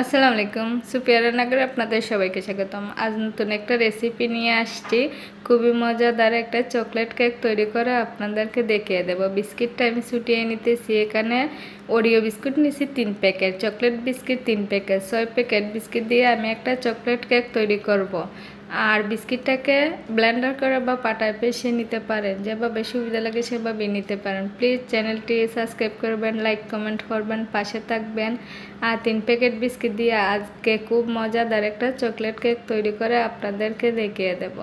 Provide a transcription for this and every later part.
আসসালামু আলাইকুম। সুপিয়া রান্নাঘরে আপনাদের সবাইকে স্বাগতম। আজ নতুন একটা রেসিপি নিয়ে আসছি। খুবই মজাদার একটা চকলেট কেক তৈরি করে আপনাদেরকে দেখিয়ে দেব। বিস্কিটটা আমি ছুটিয়ে নিতেছি। এখানে ওরিও বিস্কুট নিছি তিন প্যাকেট চকলেট বিস্কিট তিন প্যাকেট, ছয় প্যাকেট বিস্কিট দিয়ে আমি একটা চকলেট কেক তৈরি করব। আর বিস্কিটটাকে ব্লেন্ডার করে বা পাটায় পেশে নিতে পারেন যেভাবে সুবিধা লাগে সেভাবে নিতে পারেন। প্লিজ চ্যানেলটি সাবস্ক্রাইব করবেন, লাইক, কমেন্ট করবেন, পাশে থাকবেন। আর তিন প্যাকেট বিস্কিট দিয়ে আজকে খুব মজাদার একটা চকলেট কেক তৈরি করে আপনাদেরকে দেখিয়ে দেব।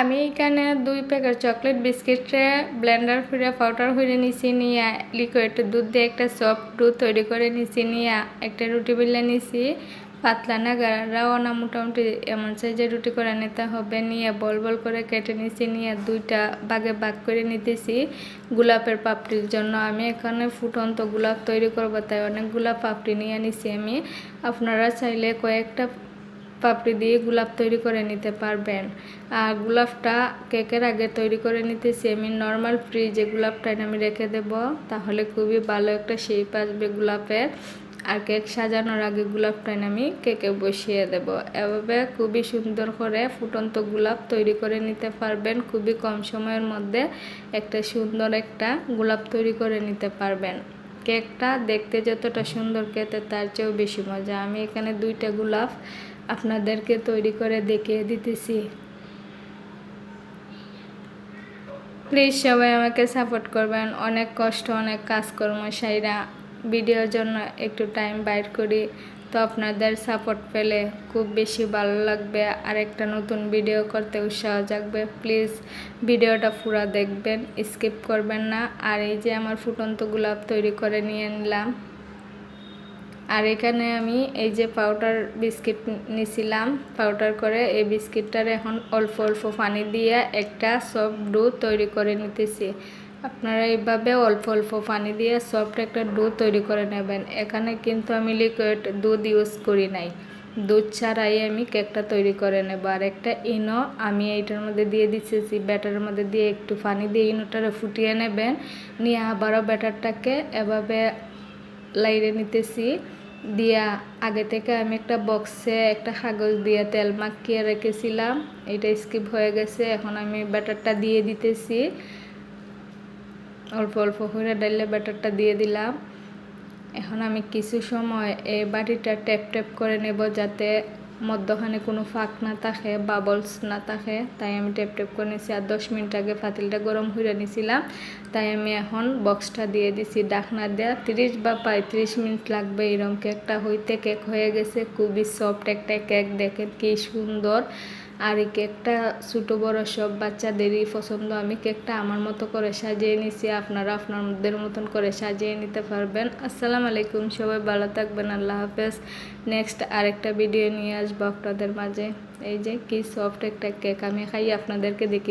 আমি এখানে দুই প্যাকেট চকলেট বিস্কিটে ব্লেন্ডার করে পাউডার করে নিছি নিয়ে লিকুইড দুধ দিয়ে একটা সফট দুধ তৈরি করে নিছি নিয়ে একটা রুটি বিলে নিছি। পাতলা না গাড়াও না, মোটামুটি এমন সাইজের রুটি করে নিতে হবে। নিয়ে বল বল করে কেটে নিছি, নিয়ে দুইটা বাগে বাগ করে নিতেছি গোলাপের পাপড়ির জন্য। আমি এখানে ফুটন্ত গোলাপ তৈরি করব, তাই অনেক অনেকগুলা পাপড়ি নিয়ে নিছি আমি। আপনারা চাইলে কয়েকটা পাপড়ি দিয়ে গোলাপ তৈরি করে নিতে পারবেন। আর গোলাপটা কেকের আগে তৈরি করে নিতেছি আমি। নর্মাল ফ্রিজে গোলাপটা আমি রেখে দেব, তাহলে খুবই ভালো একটা শেপ আসবে গোলাপের। আর কেক সাজানোর আগে গোলাপটা আমি কেকে বসিয়ে দেব। এভাবে খুবই সুন্দর করে ফুটন্ত গোলাপ তৈরি করে নিতে পারবেন। খুবই কম সময়ের মধ্যে একটা সুন্দর একটা গোলাপ তৈরি করে নিতে পারবেন। কেকটা দেখতে যতটা সুন্দর খেতে, তার চেয়েও বেশি মজা। আমি এখানে দুইটা গোলাপ আপনাদেরকে তৈরি করে দেখিয়ে দিতেছি। প্লিজ সবাই আমাকে সাপোর্ট করবেন। অনেক কষ্ট, অনেক কাজকর্ম, সাইরা। ভিডিওর জন্য একটু টাইম বাইর করি। তো আপনাদের সাপোর্ট পেলে খুব বেশি ভালো লাগবে। আর একটা নতুন ভিডিও করতে উৎসাহ জাগবে। প্লিজ ভিডিওটা পুরো দেখবেন স্কিপ করবেন না। আর এই যে আমার ফুটন্ত গোলাপ তৈরি করে নিয়ে নিলাম। আর এখানে আমি এই যে পাউডার বিস্কিট নিছিলাম। পাউডার করে এই বিস্কিটটার এখন অল্প অল্প পানি দিয়ে একটা সফট ডো তৈরি করে নিতেছি। আপনারা এইভাবে অল্প অল্প পানি দিয়ে সফট একটা ডো তৈরি করে নেবেন। এখানে কিন্তু আমি লিকুইড দুধ ইউজ করি নাই। দুধ ছাড়াই আমি কেকটা তৈরি করে নেব। আর একটা ইনো আমি এইটার মধ্যে দিয়ে দিচ্ছি। ব্যাটারের মধ্যে দিয়ে একটু পানি দিয়ে ইনোটারে ফুটিয়ে নেবেন। নিয়ে আবারও ব্যাটারটাকে এভাবে লাইরে নিতেছি। দিয়া আগে থেকে আমি একটা বক্সে একটা কাগজ দিয়ে তেল মাখিয়ে রেখেছিলাম। এটা স্কিপ হয়ে গেছে। এখন আমি ব্যাটারটা দিয়ে দিতেছি। অল্প অল্প করে ডাইলে ব্যাটারটা দিয়ে দিলাম। এখন আমি কিছু সময় এই বাটিটা ট্যাপ ট্যাপ করে নেব যাতে মধ্যখানে কোনো ফাঁক না থাকে বাবলস না থাকে। তাই আমি ট্যাপ টেপ করে নিছি আর দশ মিনিট আগে পাতিলটা গরম হয়ে নিছিলাম। তাই আমি এখন বক্সটা দিয়ে দিছি। ডাকনা দেওয়া তিরিশ বা পঁয়ত্রিশ মিনিট লাগবে এরকম কেকটা হইতে। কেক হয়ে গেছে, খুবই সফট একটা কেক। দেখেন কি সুন্দর। আর এই কেকটা ছোটো বড় সব বাচ্চাদেরই পছন্দ। আমি কেকটা আমার মতো করে সাজিয়ে নিছি, আপনারা আপনাদের মতন করে সাজিয়ে নিতে পারবেন। আসসালামু আলাইকুম, সবাই ভালো থাকবেন, আল্লাহ হাফেজ। নেক্সট আরেকটা ভিডিও নিয়ে আসব আপনাদের মাঝে। এই যে কি সফট একটা কেক আমি খাই আপনাদেরকে দেখিয়ে